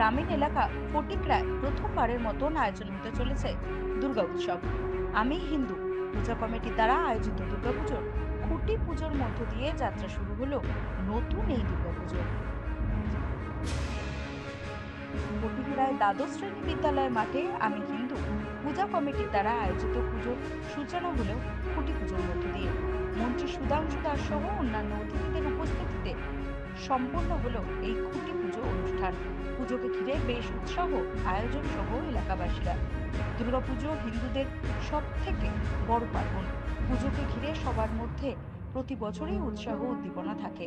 গ্রামীণ এলাকা ফটিকরায় প্রথমবারের মতন আয়োজন হতে চলেছে দুর্গা উৎসব। আমি হিন্দু। পূজা কমিটির দ্বারা আয়োজিত দুর্গাপুজোর খুঁটি পুজোর মধ্য দিয়ে যাত্রা শুরু হলো নতুন এই দুর্গাপুজো ফটিকরায় দ্বাদশ শ্রেণি বিদ্যালয়ের মাঠে আমি হিন্দু। পূজা কমিটির দ্বারা আয়োজিত পুজোর সূচনা হলো খুঁটি পুজোর মধ্য দিয়ে। মন্ত্রী সুধাংশু দাস সহ অন্যান্য উপস্থিতিতে সম্পন্ন হলো এই খুঁটি পুজো অনুষ্ঠান। পুজোকে ঘিরে বেশ উৎসাহ আয়োজন সহ এলাকাবাসীরা। দুর্গাপুজো হিন্দুদের সব থেকে বড় পার্বণ। পুজোকে ঘিরে সবার মধ্যে প্রতি বছরই উৎসাহ উদ্দীপনা থাকে।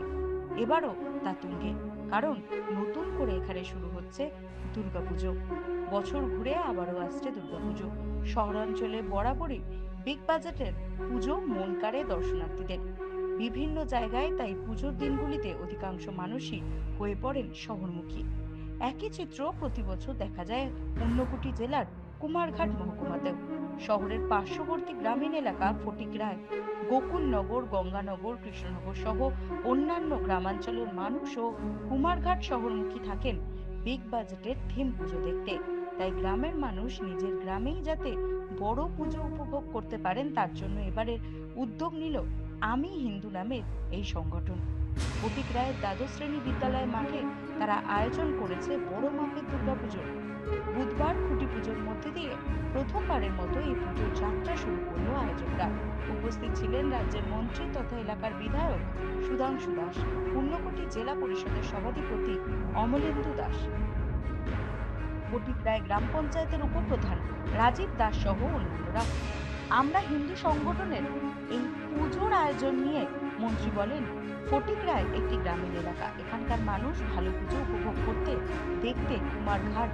এবারও তা তুঙ্গে, কারণ নতুন করে এখানে শুরু হচ্ছে দুর্গাপুজো। বছর ঘুরে আবারও আসছে দুর্গাপুজো। শহরাঞ্চলে বরাবরই বিগ বাজেটের পুজো মন কাড়ে দর্শনার্থীদের। বিভিন্ন জায়গায় তাই পুজোর দিনগুলিতে অধিকাংশ মানুষই হয়ে পড়েন শহরমুখী। একই চিত্র প্রতি বছর দেখা যায় ঊনকোটি জেলার কুমারঘাট মহকুমাতেও। শহরের পার্শ্ববর্তী গ্রামীণ এলাকা ফটিকরায়, গোকুলনগর, গঙ্গানগর, কৃষ্ণনগর সহ অন্যান্য গ্রামাঞ্চলের মানুষও কুমারঘাট শহরমুখী থাকেন বিগ বাজেটের থিম পুজো দেখতে। তাই গ্রামের মানুষ নিজের গ্রামেই যাতে বড় পুজো উপভোগ করতে পারেন, তার জন্য এবারের উদ্যোগ নিল আমি হিন্দু নামের এই সংগঠন। ফটিক রায়ের দ্বাদশ শ্রেণি বিদ্যালয় মাঠে তারা আয়োজন করেছে বড় মাপের দুর্গাপুজো বুধবার খুঁটি পুজোর মধ্যে দিয়ে প্রথমবারের মতো এই পুজোর যাত্রা শুরু করল আয়োজকরা। উপস্থিত ছিলেন রাজ্যের মন্ত্রী তথা এলাকার বিধায়ক সুধাংশু দাস, পূর্ণকোটি জেলা পরিষদের সভাধিপতি অমলেন্দু দাস। ফটিকরায় গ্রাম পঞ্চায়েতের উপপ্রধান রাজীব দাস সহ অন্যান্যরা। আমরা হিন্দু সংগঠনের এই পুজোর আয়োজন নিয়ে মন্ত্রী বলেন, ফটিকরায় একটি গ্রামীণ এলাকা। এখানকার মানুষ ভালো পুজো উপভোগ করতে, দেখতে কুমারঘাট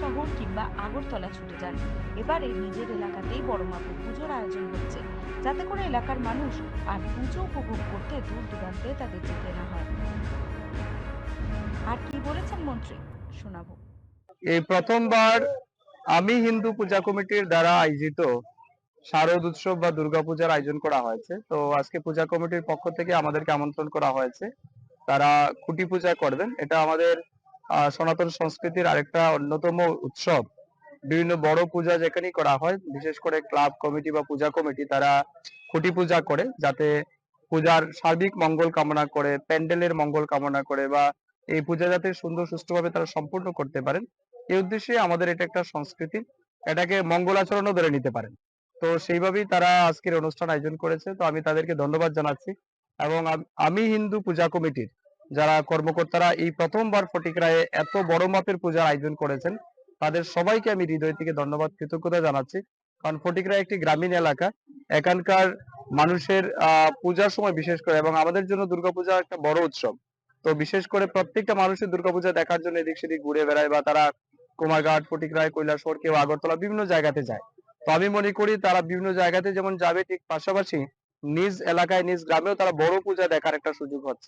শহর কিংবা আগরতলা ছুটে যান। এবারে নিজের এলাকাতেই বড় মাপের পুজোর আয়োজন হচ্ছে। যাতে করে এলাকার মানুষ আর পুজো উপভোগ করতে দূর দূরান্তে তাদের যেতে না হয়। আর কি বলেছেন মন্ত্রী? শোনাবো। এই প্রথমবার আমি হিন্দু পূজা কমিটির দ্বারা আয়োজিত শারদ উৎসব বা দুর্গাপূজার আয়োজন করা হয়েছে। তো আজকে পূজা কমিটির পক্ষ থেকে আমাদেরকে আমন্ত্রণ করা হয়েছে। তারা খুঁটি পূজা করবেন। এটা আমাদের সনাতন সংস্কৃতির আরেকটা অন্যতম উৎসব। বিভিন্ন বড় পূজা যেখানেই করা হয়, বিশেষ করে ক্লাব কমিটি বা পূজা কমিটি, তারা খুঁটি পূজা করে যাতে পূজার সার্বিক মঙ্গল কামনা করে, প্যান্ডেলের মঙ্গল কামনা করে বা এই পূজা যাতে সুন্দর সুষ্ঠুভাবে তারা সম্পূর্ণ করতে পারেন। এই উদ্দেশ্যে আমাদের এটা একটা সংস্কৃতি, এটাকে মঙ্গলাচরণও ধরে নিতে পারেন। তো সেইভাবেই তারা আজকের অনুষ্ঠান আয়োজন করেছে। তো আমি তাদেরকে ধন্যবাদ জানাচ্ছি এবং আমি হিন্দু পূজা কমিটির যারা কর্মকর্তারা এই প্রথমবার ফটিক ফটিকরায়ে এত বড় মাপের পূজার আয়োজন করেছেন, তাদের সবাইকে আমি হৃদয় থেকে ধন্যবাদ, কৃতজ্ঞতা জানাচ্ছি। কারণ ফটিকরা একটি গ্রামীণ এলাকা, এখানকার মানুষের পূজার সময় বিশেষ করে এবং আমাদের জন্য দুর্গাপূজা একটা বড় উৎসব। তো বিশেষ করে প্রত্যেকটা মানুষের দুর্গাপূজা দেখার জন্য এদিক সেদিক ঘুরে বেড়ায় বা তারা কুমারঘাট, ফটিকরায়, কৈলাসহর, কেউ আগরতলা বিভিন্ন জায়গাতে যায়। তো আমি মনে করি তারা বিভিন্ন জায়গাতে যেমন যাবে ঠিক পাশাপাশি নিজ এলাকায়, নিজ গ্রামেও তারা বড় পূজা দেখার একটা সুযোগ হচ্ছে।